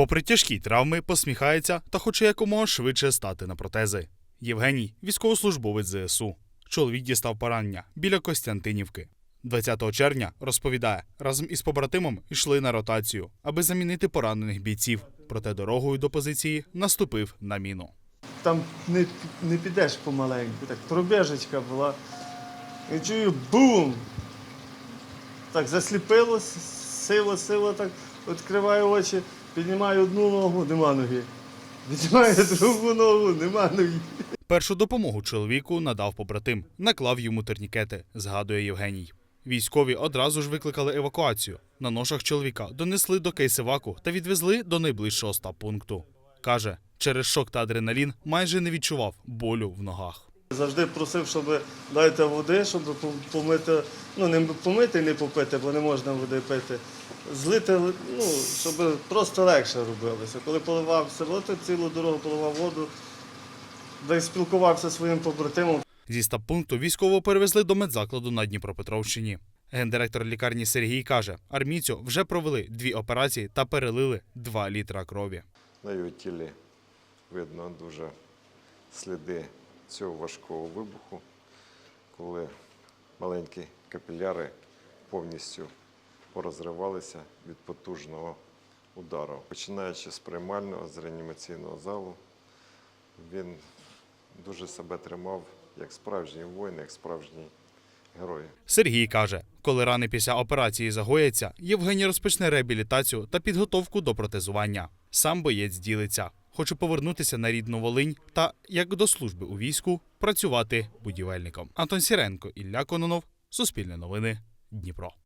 Попри тяжкі травми, посміхається та хоче якомога швидше стати на протези. Євгеній військовослужбовець ЗСУ. Чоловік дістав поранення біля Костянтинівки. 20 червня розповідає, разом із побратимом йшли на ротацію, аби замінити поранених бійців. Проте дорогою до позиції наступив на міну. Там не, не підеш помаленьку, так пробіжечка була. І чую бум! Так засліпило, с- сило, сило, так відкриваю очі, піднімаю одну ногу, нема ноги. Піднімаю другу ногу, нема ноги. Першу допомогу чоловіку надав побратим, наклав йому турнікети, згадує Євгеній. Військові одразу ж викликали евакуацію. На ношах чоловіка донесли до кейсиваку та відвезли до найближчого стаб-пункту. Каже, через шок та адреналін майже не відчував болю в ногах. Завжди просив, щоб дайте води, щоб помити, ну не помити і не попити, бо не можна води пити. Злити, ну, щоб просто легше робилося. Коли поливався, от цілу дорогу поливав воду, десь спілкувався зі своїм побратимом. Зі стаб-пункту військово перевезли до медзакладу на Дніпропетровщині. Гендиректор лікарні Сергій каже, армійцю вже провели дві операції та перелили 2 літра крові. На його тілі видно дуже сліди цього важкого вибуху, коли маленькі капіляри повністю порозривалися від потужного удару. Починаючи з приймального, з реанімаційного залу, він дуже себе тримав як справжній воїн, як справжній герой. Сергій каже, коли рани після операції загояться, Євгеній розпочне реабілітацію та підготовку до протезування. Сам боєць ділиться, хоче повернутися на рідну Волинь та, як до служби у війську, працювати будівельником. Антон Сіренко, Ілля Кононов, Суспільне новини, Дніпро.